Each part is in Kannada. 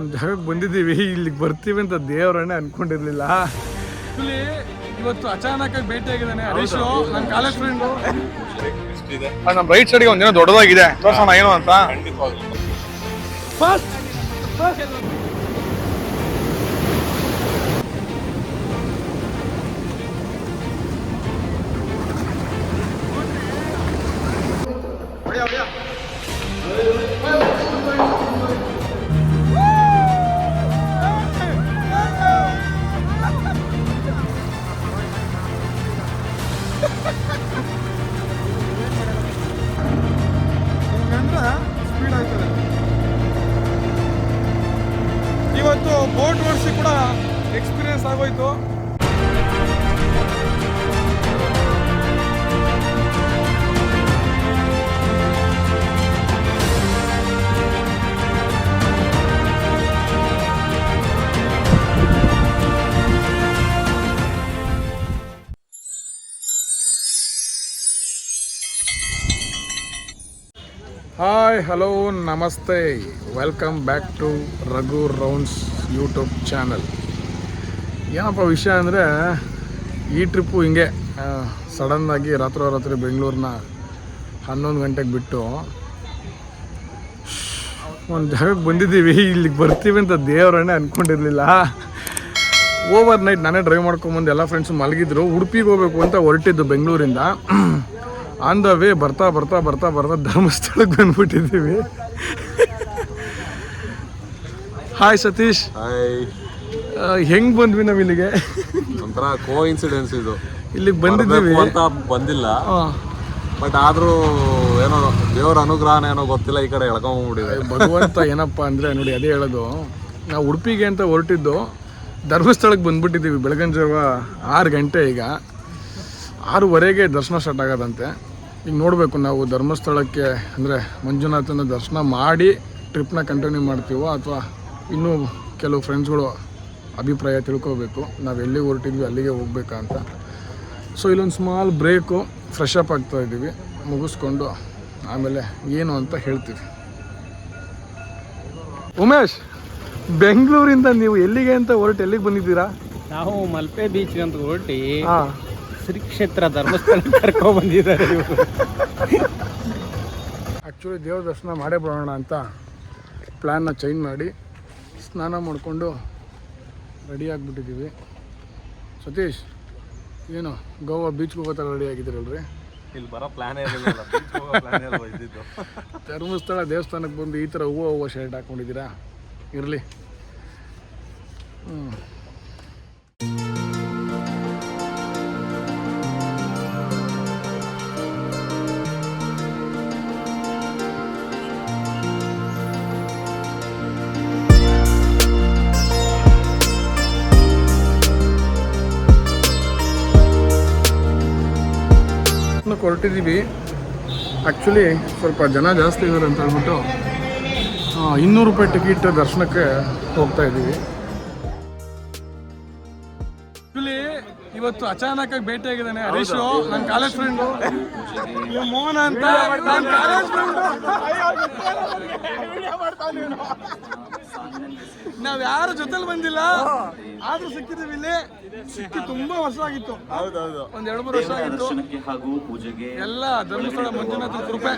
ಒಂದು ಜಾಗಕ್ಕೆ ಬಂದಿದ್ದೀವಿ ಇಲ್ಲಿಗೆ ಬರ್ತೀವಿ ಅಂತ ದೇವರನ್ನೇ ಅನ್ಕೊಂಡಿರ್ಲಿಲ್ಲ. ಇವತ್ತು ಅಚಾನಕ್ ಭೇಟಿಯಾಗಿದ್ದಾನೆ ಭೇಟಿ ಆಗಿದ್ದಾನೆ ಹರೀಶ್ ನನ್ನ ಕಾಲೇಜ್ ಫ್ರೆಂಡು ನಮ್ಮ ರೈಟ್ ಸೈಡ್ಗೆ ಒಂದಿನ ದೊಡ್ಡದಾಗಿದೆ. ತೋರ್ಸೋಣ ಏನು ಅಂತ. First ಹಾಯ್ ಹಲೋ ನಮಸ್ತೆ welcome back to Raghu rounds YouTube channel ಏನಪ್ಪ ವಿಷಯ ಅಂದರೆ ಈ ಟ್ರಿಪ್ಪು ಹಿಂಗೆ ಸಡನ್ನಾಗಿ ರಾತ್ರೋರಾತ್ರಿ ಬೆಂಗಳೂರನ್ನ ಹನ್ನೊಂದು ಗಂಟೆಗೆ ಬಿಟ್ಟು ಒಂದು ಜಾಗಕ್ಕೆ ಬಂದಿದ್ದೀವಿ, ಇಲ್ಲಿಗೆ ಬರ್ತೀವಿ ಅಂತ ದೇವರನ್ನೇ ಅಂದ್ಕೊಂಡಿರಲಿಲ್ಲ ಓವರ್ ನೈಟ್ ನಾನೇ ಡ್ರೈವ್ ಮಾಡ್ಕೊಂಬಂದು ಎಲ್ಲ ಫ್ರೆಂಡ್ಸು ಮಲಗಿದ್ರು, ಉಡುಪಿಗೆ ಹೋಗ್ಬೇಕು ಅಂತ ಹೊರಟಿದ್ದು ಬೆಂಗಳೂರಿಂದ. ಆನ್ ದ ವೇ ಬರ್ತಾ ಬರ್ತಾ ಬರ್ತಾ ಬರ್ತಾ ಧರ್ಮಸ್ಥಳಕ್ಕೆ ಬಂದ್ಬಿಟ್ಟಿದ್ದೀವಿ. ಹಾಯ್ ಸತೀಶ್. ಹಾಯ್ ಹೆಂಗೆ ಬಂದ್ವಿ ನಾವು ಇಲ್ಲಿಗೆ? ಒಂಥರ ಕೋ ಇನ್ಸಿಡೆನ್ಸ್ ಇದು. ಇಲ್ಲಿಗೆ ಬಂದಿದ್ದೀವಿ. ಅಂತ ಬಂದಿಲ್ಲ. ಬಟ್ ಆದ್ರೂ ಏನೋ ದೇವರ ಅನುಗ್ರಹ ಏನೋ ಗೊತ್ತಿಲ್ಲ ಈ ಕಡೆ ಎಳ್ಕೊಂಡ್ಬಿಟ್ಟಿದೆ ಭಗವಂತ ಏನಪ್ಪ ಅಂದರೆ ನೋಡಿ ಅದೇ ಹೇಳೋದು. ನಾವು ಉಡುಪಿಗೆ ಅಂತ ಹೊರಟಿದ್ದು ಧರ್ಮಸ್ಥಳಕ್ಕೆ ಬಂದ್ಬಿಟ್ಟಿದ್ದೀವಿ ಬೆಳಗಿನ ಜಾವ ಆರು ಗಂಟೆ ಈಗ. ಆರೂವರೆಗೆ ದರ್ಶನ ಸ್ಟಾರ್ಟ್ ಆಗೋದಂತೆ. ಈಗ ನೋಡಬೇಕು ನಾವು ಧರ್ಮಸ್ಥಳಕ್ಕೆ ಅಂದರೆ ಮಂಜುನಾಥನ ದರ್ಶನ ಮಾಡಿ ಟ್ರಿಪ್ನ ಕಂಟಿನ್ಯೂ ಮಾಡ್ತೀವೋ ಅಥವಾ ಇನ್ನೂ ಕೆಲವು ಫ್ರೆಂಡ್ಸ್ಗಳು ಅಭಿಪ್ರಾಯ ತಿಳ್ಕೊಬೇಕು. ನಾವು ಎಲ್ಲಿಗೆ ಹೊರಟಿದ್ವಿ ಅಲ್ಲಿಗೆ ಹೋಗ್ಬೇಕಂತ. ಅಂತ ಸೊ ಇಲ್ಲೊಂದು ಸ್ಮಾಲ್ ಬ್ರೇಕು ಫ್ರೆಶ್ ಅಪ್ ಆಗ್ತಾ ಇದ್ದೀವಿ ಮುಗಿಸ್ಕೊಂಡು ಆಮೇಲೆ ಏನು ಅಂತ ಹೇಳ್ತೀವಿ. ಉಮೇಶ್ ಬೆಂಗಳೂರಿಂದ ನೀವು ಎಲ್ಲಿಗೆ ಅಂತ ಹೊರಟು ಎಲ್ಲಿಗೆ ಬಂದಿದ್ದೀರಾ? ನಾವು ಮಲ್ಪೆ ಬೀಚ್ ಅಂತ ಹೊರಟಿ ಶ್ರೀ ಕ್ಷೇತ್ರ ಧರ್ಮಸ್ಥಳ ಕರ್ಕೊಂಡು ಬಂದಿದ್ದಾರೆ ಆ್ಯಕ್ಚುಲಿ ದೇವ್ರ ದರ್ಶನ ಮಾಡೇ ಬರೋಣ ಅಂತ ಪ್ಲ್ಯಾನ್ನ ಚೇಂಜ್ ಮಾಡಿ ಸ್ನಾನ ಮಾಡಿಕೊಂಡು ರೆಡಿ ಆಗಿಬಿಟ್ಟಿದ್ದೀವಿ. ಸತೀಶ್ ಏನು ಗೋವಾ ಬೀಚ್ಗೆ ಹೋಗೋ ಥರ ರೆಡಿ ಆಗಿದ್ದೀರಲ್ರಿ? ಇಲ್ಲಿ ಬರೋ ಇದ್ದಿದ್ದು. ಧರ್ಮಸ್ಥಳ ದೇವಸ್ಥಾನಕ್ಕೆ ಬಂದು ಈ ಥರ ಹೂವು ಹೂವು ಶರ್ಟ್ ಹಾಕ್ಕೊಂಡಿದ್ದೀರಾ ಇರಲಿ. ಹ್ಞೂ ಹೊರಟಿದ್ದೀವಿ. ಆ್ಯಕ್ಚುಲಿ ಸ್ವಲ್ಪ ಜನ ಜಾಸ್ತಿ ಇದ್ದಾರೆ ಅಂತ ಹೇಳ್ಬಿಟ್ಟು ಇನ್ನೂರು ರೂಪಾಯಿ ಟಿಕೆಟ್ ದರ್ಶನಕ್ಕೆ ಹೋಗ್ತಾ ಇದ್ದೀವಿ. ಇವತ್ತು ಅಚಾನಕ್ ಆಗಿ ಭೇಟಿ ಆಗಿದ್ದಾನೆ ಹರೀಶ್ ನನ್ನ ಕಾಲೇಜ್ ಫ್ರೆಂಡು ಮೋಹನ ಅಂತ. ನನ್ನ ಕಾಲೇಜ್ ನಾವ್ ಯಾರ ಜೊತೆಲಿ ಬಂದಿಲ್ಲ. ಆದ್ರೂ ಸಿಕ್ಕಿದೀವಿ ಇಲ್ಲಿ. ಸಿಕ್ಕಿ ತುಂಬಾ ವರ್ಷ ಆಗಿತ್ತು. ಹೌದೌದು. ಒಂದ್ ಎರಡು ಮೂರು ವರ್ಷ ಆಗಿತ್ತು. ಎಲ್ಲ ಧರ್ಮಸ್ಥಳ ಮಂಜುನಾಥ ಕೃಪೆ.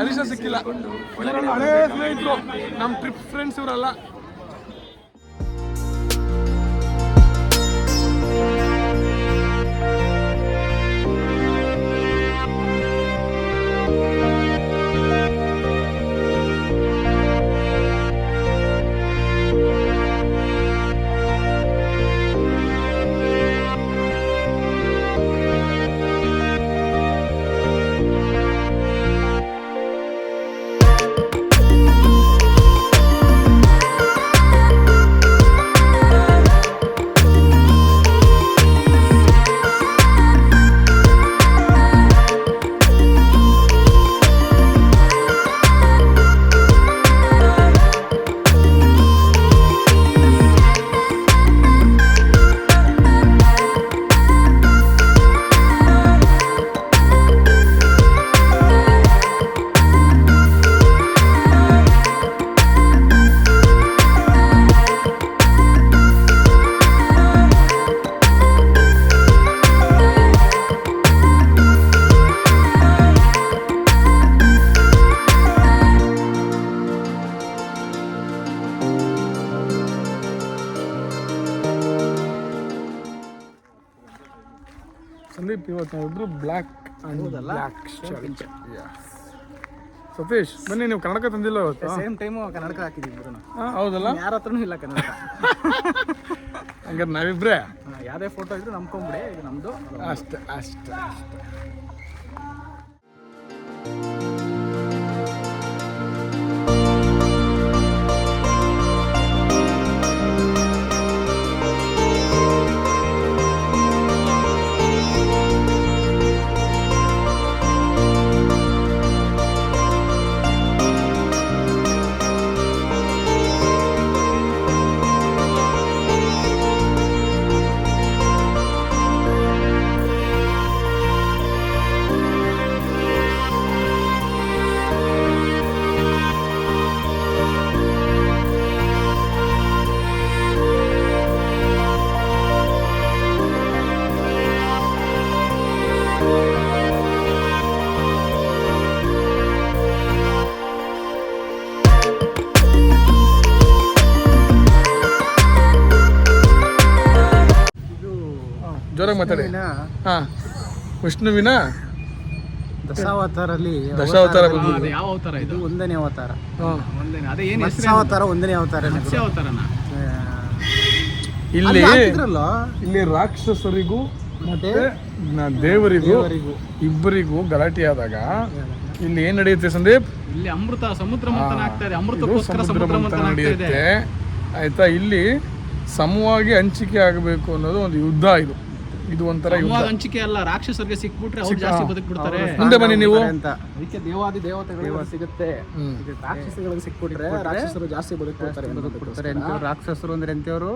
ಹರೀಶ ಸಿಕ್ಕಿಲ್ಲ. ಹಳೇ ಸ್ನೇಹಿತರು. ನಮ್ಮ ಟ್ರಿಪ್ ಫ್ರೆಂಡ್ಸ್ ಇವರೆಲ್ಲ. ಸಂದೀಪ್ ಇವತ್ತು ನೋಡಿದ್ರು ಬ್ಲ್ಯಾಕ್ ಅಂಡ್ ಬ್ಲ್ಯಾಕ್ ಸತೀಶ್ ಬನ್ನಿ ನೀವು ಕನ್ನಡಕ ತಂದಿಲ್ಲ ಇವತ್ತು? ಸೇಮ್ ಟೈಮು ಕನ್ನಡಕ ಹಾಕಿದ್ದೀವಿ ಹೌದಲ್ಲ? ಯಾರ ಹತ್ರನೂ ಇಲ್ಲ ಕನ್ನಡ ಹಂಗಾರೆ ನಾವಿಬ್ರೆ? ಯಾವುದೇ ಫೋಟೋ ಇದ್ರು ನಂಬ್ಕೊಂಬಿಡಿ ಇದು ನಮ್ದು. ಅಷ್ಟೇ ಅಷ್ಟೇ ಅಷ್ಟೇ. ಜೋರಾಗಿ ಮಾತಾಡಿ. ಹಾ. ವಿಷ್ಣುವಿನ ದಶಾವತಾರಲ್ಲಿ ದಶಾವತಾರ ಯಾವ ಅವತಾರ ಇದು? ಒಂದನೇ ಅವತಾರ. ಒಂದನೇ ಅದೇ ಏನು ಮತ್ಸ್ಯಾವತಾರ ಒಂದನೇ ಅವತಾರ ಅವತಾರನ ಇಲ್ಲಿ ಇಲ್ಲಿ ರಾಕ್ಷಸರಿಗೂ ಮತ್ತೆ ನ- ದೇವರಿಗೂ ಇಬ್ಬರಿಗೂ ಗಲಾಟೆ ಆದಾಗ ಇಲ್ಲಿ ಏನ್ ನಡೆಯುತ್ತೆ ಸಂದೀಪ್? ಇಲ್ಲಿ ಅಮೃತ ಸಮುದ್ರ ಮಂಥನ ಆಗ್ತಾ ಇದೆ. ಅಮೃತಕ್ಕೋಸ್ಕರ ಸಮುದ್ರ ಸಮುದ್ರ ಮಂಥನ ಮಂಥನ ಆಗ್ತಾ ಇದೆ. ನಡೆಯುತ್ತೆ ಆಯ್ತಾ? ಇಲ್ಲಿ ಸಮವಾಗಿ ಹಂಚಿಕೆ ಆಗಬೇಕು ಅನ್ನೋದು ಒಂದು ಯುದ್ಧ ಇದು. ಇದು ಒಂಥರ ಯುದ್ಧ. ಹಂಚಿಕೆ ಅಲ್ಲ ರಾಕ್ಷಸರಿಗೆ ಸಿಕ್ಬಿಟ್ರೆ ಅವ್ರು ಜಾಸ್ತಿ ಬದುಕ್ಬಿಡ್ತಾರೆ. ಮುಂದೆ ಬನ್ನಿ ನೀವು. ಅಂತ. ಅದಕ್ಕೆ ದೇವಾದಿ ದೇವತೆಗಳು ಸಿಗುತ್ತೆ. ಹ್ಮ್. ರಾಕ್ಷಸಗಳಿಗೆ ಸಿಕ್ಬಿಟ್ರೆ ರಾಕ್ಷಸರು ಜಾಸ್ತಿ ಬದುಕ್ಬಿಡ್ತಾರೆ ಎಂತವ್ರು ರಾಕ್ಷಸರು ಅಂದ್ರೆ ಎಂತವ್ರು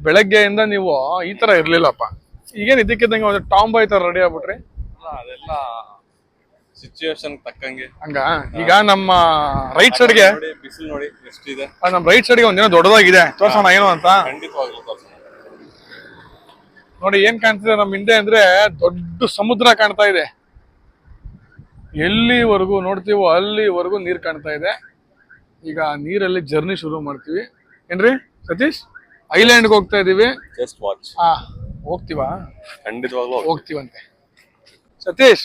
ಬೆಳಗ್ಗೆಯಿಂದ ನೀವು ಈ ತರ ಇರ್ಲಿಲ್ಲಪ್ಪ. ಈಗೇನ್ ಇದಕ್ಕಿದ್ದಂಗೆ ಒಂದು ಟಾಂಬ್ ಆಯ್ತಾರ ತರ ರೆಡಿ ಆಗ್ಬಿಟ್ರಿ. ಅದೆಲ್ಲ ಸಿಚುವೇಶನ್ ತಕ್ಕಂಗೆ. ಹಂಗ ಈಗ ನಮ್ಮ ರೈಟ್ ಸೈಡ್ಗೆ ನೋಡಿ ಬಿಸಿಲು ನೋಡಿ ಎಷ್ಟಿದೆ ನಮ್ಮ ರೈಟ್ ಸೈಡ್ಗೆ ಒಂದೇನೋ ದೊಡ್ಡದಾಗಿದೆ. ತೋರ್ಸೋಣ ಏನು ಅಂತ. ಖಂಡಿತವಾಗ್ಲೂ ತೋರ್ಸೋಣ. ನೋಡಿ ಏನ್ ಕಾಣ್ತಿದೆ ನಮ್ಮ ಹಿಂದೆ ಅಂದ್ರೆ ದೊಡ್ಡ ಸಮುದ್ರ ಕಾಣ್ತಾ ಇದೆ. ಎಲ್ಲಿವರೆಗೂ ನೋಡ್ತೀವೋ ಅಲ್ಲಿವರೆಗೂ ನೀರ್ ಕಾಣ್ತಾ ಇದೆ. ಈಗ ನೀರಲ್ಲಿ ಜರ್ನಿ ಶುರು ಮಾಡ್ತೀವಿ. ಏನ್ರಿ ಸತೀಶ್? ಐಲ್ಯಾಂಡ್ಗೆ ಹೋಗ್ತಾ ಇದೀವಿ. ಜಸ್ಟ್ ವಾಚ್ ಹಾ ಹೋಗ್ತೀವಾ? ಖಂಡಿತವಾಗ್ಲೂ ಹೋಗ್ತೀವಂತೆ. ಸತೀಶ್?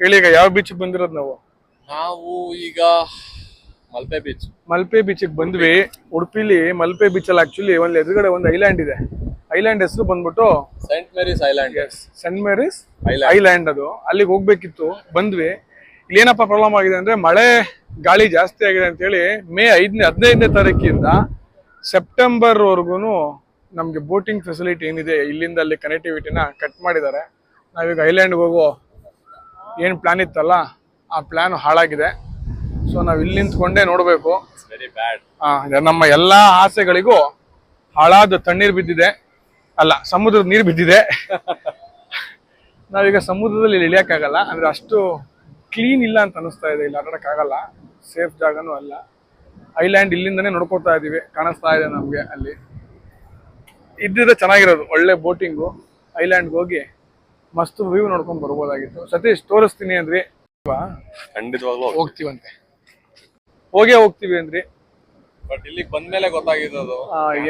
ಹೇಳಿ ಈಗ ಯಾವ ಬೀಚ್ ಬಂದಿರೋದು ನಾವು? ನಾವು ಈಗ ಮಲ್ಪೆ ಬೀಚ್ ಮಲ್ಪೆ ಬೀಚಿಗೆ ಬಂದ್ವಿ. ಉಡುಪಿಲಿ ಮಲ್ಪೆ ಬೀಚಲ್ಲಿ ಆಕ್ಚುಲಿ ಒಂದು ಎದುರುಗಡೆ ಒಂದು ಐಲ್ಯಾಂಡ್ ಇದೆ. ಐಲ್ಯಾಂಡ್ ಹೆಸರು ಬಂದ್ಬಿಟ್ಟು saint Mary's island saint Mary's. Island ಅದು. ಅಲ್ಲಿಗೆ ಹೋಗ್ಬೇಕಿತ್ತು. ಬಂದ್ವಿ. ಇಲ್ಲಿ ಏನಪ್ಪ ಪ್ರಾಬ್ಲಮ್ ಆಗಿದೆ ಅಂದ್ರೆ ಮಳೆ ಗಾಳಿ ಜಾಸ್ತಿ ಆಗಿದೆ ಅಂತ ಹೇಳಿ ಮೇ ಐದನೇ ಹದಿನೈದನೇ ತಾರೀಕಿಂದ ಸೆಪ್ಟೆಂಬರ್ ವರ್ಗು ನಮ್ಗೆ ಬೋಟಿಂಗ್ ಫೆಸಿಲಿಟಿ ಏನಿದೆ ಇಲ್ಲಿಂದ ಅಲ್ಲಿ ಕನೆಕ್ಟಿವಿಟಿನ ಕಟ್ ಮಾಡಿದ್ದಾರೆ. ನಾವೀಗ ಐಲ್ಯಾಂಡ್ಗೆ ಹೋಗೋ ಏನು ಪ್ಲ್ಯಾನ್ ಇತ್ತಲ್ಲ ಆ ಪ್ಲಾನ್ ಹಾಳಾಗಿದೆ. ಸೊ ನಾವು ಇಲ್ಲಿ ನಿಂತ್ಕೊಂಡೇ ನೋಡಬೇಕು. ವೆರಿ ಬ್ಯಾಡ್ ಆ, ನಮ್ಮ ಎಲ್ಲಾ ಆಸೆಗಳಿಗೂ ಹಾಳಾದ ತಣ್ಣೀರು ಬಿದ್ದಿದೆ. ಅಲ್ಲ ಸಮುದ್ರದ ನೀರು ಬಿದ್ದಿದೆ. ನಾವೀಗ ಸಮುದ್ರದಲ್ಲಿ ಇಳಿಯಕ್ಕಾಗಲ್ಲ. ಅಂದ್ರೆ ಅಷ್ಟು ಕ್ಲೀನ್ ಇಲ್ಲ ಅಂತ ಅನಿಸ್ತಾ ಇದೆ. ಇಲ್ಲಿ ಆಟಾಡೋಕ್ಕಾಗಲ್ಲ ಸೇಫ್ ಜಾಗನೂ ಅಲ್ಲ. ಐಲ್ಯಾಂಡ್ ಇಲ್ಲಿಂದನೇ ನೋಡ್ಕೊತಾ ಇದ್ದೀವಿ ಕಾಣಿಸ್ತಾ ಇದೆ ನಮಗೆ ಅಲ್ಲಿ. ಇದ್ದಿದ್ರೆ ಚೆನ್ನಾಗಿರೋದು. ಒಳ್ಳೆ ಬೋಟಿಂಗು ಐಲ್ಯಾಂಡ್ಗೆ ಹೋಗಿ ಮಸ್ತ್ ವ್ಯೂ ನೋಡ್ಕೊಂಡ್ ಬರ್ಬೋದಾಗಿತ್ತು. ಸತೀಶ್ ತೋರಿಸ್ತೀನಿ ಅಂದ್ರಿ? ಖಂಡಿತವಾಗ್ಲೂ ಹೋಗ್ತೀವಂತೆ. ಹೋಗೇ ಹೋಗ್ತೀವಿ ಅಂದ್ರಿ ಬಟ್ ಇಲ್ಲಿಗೆ ಬಂದ್ಮೇಲೆ ಗೊತ್ತಾಗಿದ್ದು ಅದು.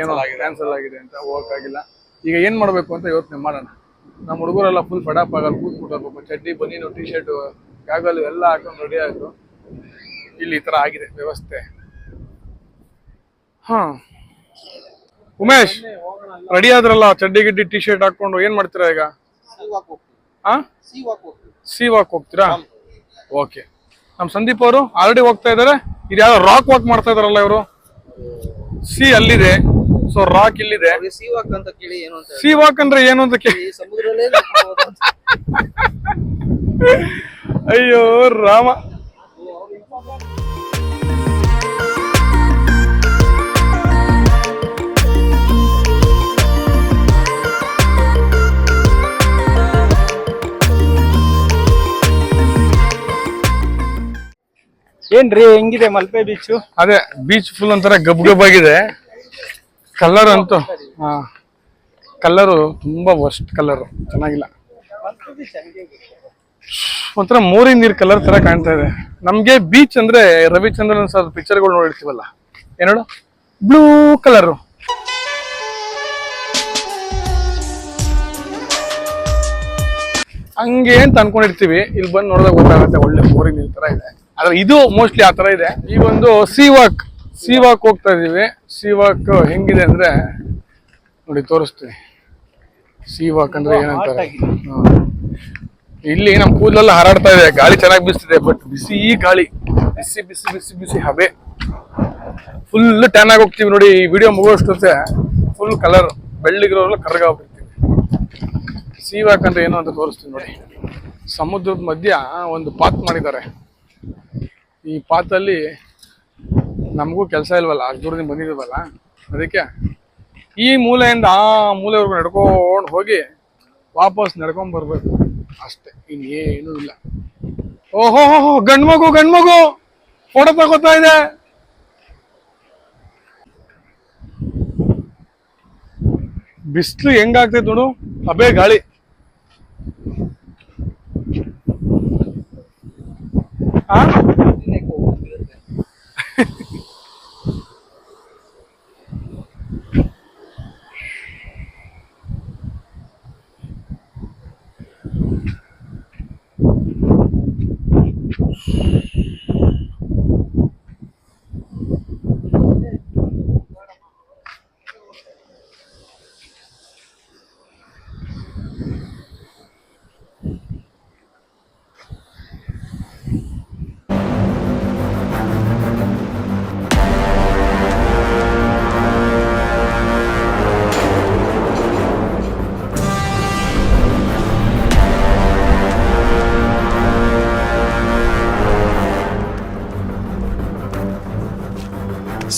ಏನೋ ಕ್ಯಾನ್ಸಲ್ ಆಗಿದೆ ಅಂತ ಹೋಗಕ್ಕಾಗಿಲ್ಲ ಈಗ ಏನ್ ಮಾಡ್ಬೇಕು ಅಂತ ಯೋಚನೆ ಮಾಡೋಣ. ನಮ್ಮ ಹುಡುಗರೆಲ್ಲ ಫುಲ್ ಫಡಾಪ್ ಆಗಲ್ಲ ಕೂತ್ಬಿಟ್ಟವ್ರು ಪಾಪ. ಚಡ್ಡಿ ಬನೀನು ಟಿ ಶರ್ಟ್ ಗಾಗಲ್ ಎಲ್ಲ ಹಾಕೊಂಡು ರೆಡಿ ಆಯ್ತು ಇಲ್ಲಿ ಈ ತರ ಆಗಿದೆ ವ್ಯವಸ್ಥೆ. ಹಾ. ಉಮೇಶ್ ರೆಡಿ ಆದ್ರಲ್ಲ? ಚಡ್ಡಿ ಗಿಡ್ಡಿ ಟಿ ಶರ್ಟ್ ಹಾಕೊಂಡು ಏನ್ ಮಾಡ್ತೀರಾ ಈಗ? ಸಿ ವಾಕ್ ಹೋಗ್ತೀರಾ? ಓಕೆ ನಮ್ ಸಂದೀಪ್ ಅವರು ಆಲ್ರೆಡಿ ಹೋಗ್ತಾ ಇದಾರೆ ಇದು ಯಾರು ರಾಕ್ ವಾಕ್ ಮಾಡ್ತಾ ಇದಾರಲ್ಲ ಇವರು? ಸಿ ಅಲ್ಲಿದೆ. ಸೊ ರಾಕ್ ಇಲ್ಲಿದೆ. ಸೀವಾಕ್ ಅಂತ ಕೇಳಿ ಏನು ಅಂತ ಸಿ ವಾಕ್ ಅಂದ್ರೆ ಏನು ಅಂತ ಕೇಳಿ. ಸಮುದ್ರದಲ್ಲೇ ಅಯ್ಯೋ ರಾಮ. ಏನ್ರಿ, ಹೆಂಗಿದೆ ಮಲ್ಪೆ ಬೀಚ್ ಅದೇ ಬೀಚ್ ಫುಲ್ ಒಂಥರ ಗಬ್ ಗಬ್ ಆಗಿದೆ ಕಲರ್ ಅಂತೂ, ಹಾ. ಕಲರು ತುಂಬಾ ವರ್ಸ್ಟ್ ಕಲರ್ ಚೆನ್ನಾಗಿಲ್ಲ. ಒಂಥರ ಮೋರಿ ನೀರ್ ಕಲರ್ ತರ ಕಾಣ್ತಾ ಇದೆ. ನಮ್ಗೆ ಬೀಚ್ ಅಂದ್ರೆ ರವಿಚಂದ್ರನ್ ಸರ್ ಪಿಕ್ಚರ್ಗಳು ನೋಡಿರ್ತೀವಲ್ಲ ಏನೋಡು ಬ್ಲೂ ಕಲರ್ ಹಂಗೆ ಅಂತ ಅನ್ಕೊಂಡಿರ್ತೀವಿ. ಇಲ್ಲಿ ಬಂದು ನೋಡಿದಾಗ ಗೊತ್ತಾಗುತ್ತೆ ಒಳ್ಳೆ ಮೋರಿ ನೀರ್ ತರ ಇದೆ. ಆದ್ರೆ ಇದು ಮೋಸ್ಟ್ಲಿ ಆ ತರ ಇದೆ. ಈ ಒಂದು ಸಿ ವಾಕ್ ಸಿ ವಾಕ್ ಹೋಗ್ತಾ ಇದೀವಿ. ಸಿ ವಾಕ್ ಹೆಂಗಿದೆ ಅಂದ್ರೆ ನೋಡಿ ತೋರಿಸ್ತೀನಿ. ಸಿ ವಾಕ್ ಅಂದ್ರೆ ಏನಂತಾರೆ. ಇಲ್ಲಿ ನಮ್ಮ ಕೂದಲೆಲ್ಲ ಹಾರಾಡ್ತಾ ಇದೆ. ಗಾಳಿ ಚೆನ್ನಾಗಿ ಬೀಸ್ತಿದೆ ಬಟ್ ಬಿಸಿ ಗಾಳಿ. ಬಿಸಿ ಬಿಸಿ ಬಿಸಿ ಬಿಸಿ ಹಬೆ. ಫುಲ್ ಟ್ಯಾನ್ ಆಗಿ ಹೋಗ್ತೀವಿ ನೋಡಿ ಈ ವಿಡಿಯೋ ಮುಗೋಷ್ಟೊತ್ತೆ ಫುಲ್ ಕಲರ್ ಬೆಳ್ಳಿಗಿರೋಲ್ಲ ಕರ್ಗಾಗ್ಬಿಡ್ತೀವಿ ಸಿ ವಾಕ್ ಅಂದ್ರೆ ಏನು ಅಂತ ತೋರಿಸ್ತೀವಿ ನೋಡಿ. ಸಮುದ್ರದ ಮಧ್ಯ ಒಂದು ಪಾತ್ ಮಾಡಿದ್ದಾರೆ. ಈ ಪಾತಲ್ಲಿ ನಮಗೂ ಕೆಲಸ ಇಲ್ವಲ್ಲ, ಅಷ್ಟು ದೂರದಿಂದ ಬಂದಿದ್ದೀವಲ್ಲ, ಅದಕ್ಕೆ ಈ ಮೂಲೆಯಿಂದ ಆ ಮೂಲೆವರೆಗೂ ನಡ್ಕೊಂಡು ಹೋಗಿ ವಾಪಸ್ ನಡ್ಕೊಂಡ್ ಬರ್ಬೇಕು. ಅಷ್ಟೇ, ಇನ್ನೇನು ಇಲ್ಲ. ಓಹೋ ಗಂಡ್ ಮಗು ಫೋಟೋ ತಗೋತಾ ಇದೆ. ಬಿಸಿಲು ಹೆಂಗಾಗ್ತೈತೆ ನೋಡು, ಅಬೇ ಗಾಳಿ. ಆ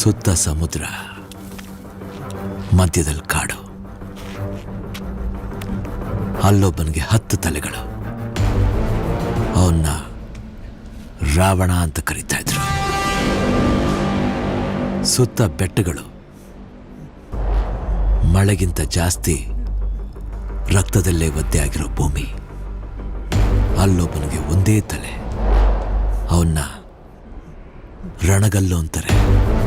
ಸುತ್ತ ಸಮುದ್ರ, ಮಧ್ಯದಲ್ಲಿ ಕಾಡು. ಅಲ್ಲೊಬ್ಬನಿಗೆ ಹತ್ತು ತಲೆಗಳು. ಅವನ್ನ ರಾವಣ ಅಂತ ಕರೀತಾ ಇದ್ರು. ಸುತ್ತ ಬೆಟ್ಟಗಳು. ಮಳೆಗಿಂತ ಜಾಸ್ತಿ ರಕ್ತದಲ್ಲೇ ಒದ್ದೆ ಆಗಿರೋ ಭೂಮಿ. ಅಲ್ಲೊಬ್ಬನಿಗೆ ಒಂದೇ ತಲೆ. ಅವನ್ನ ರಣಗಲ್ಲು ಅಂತಾರೆ.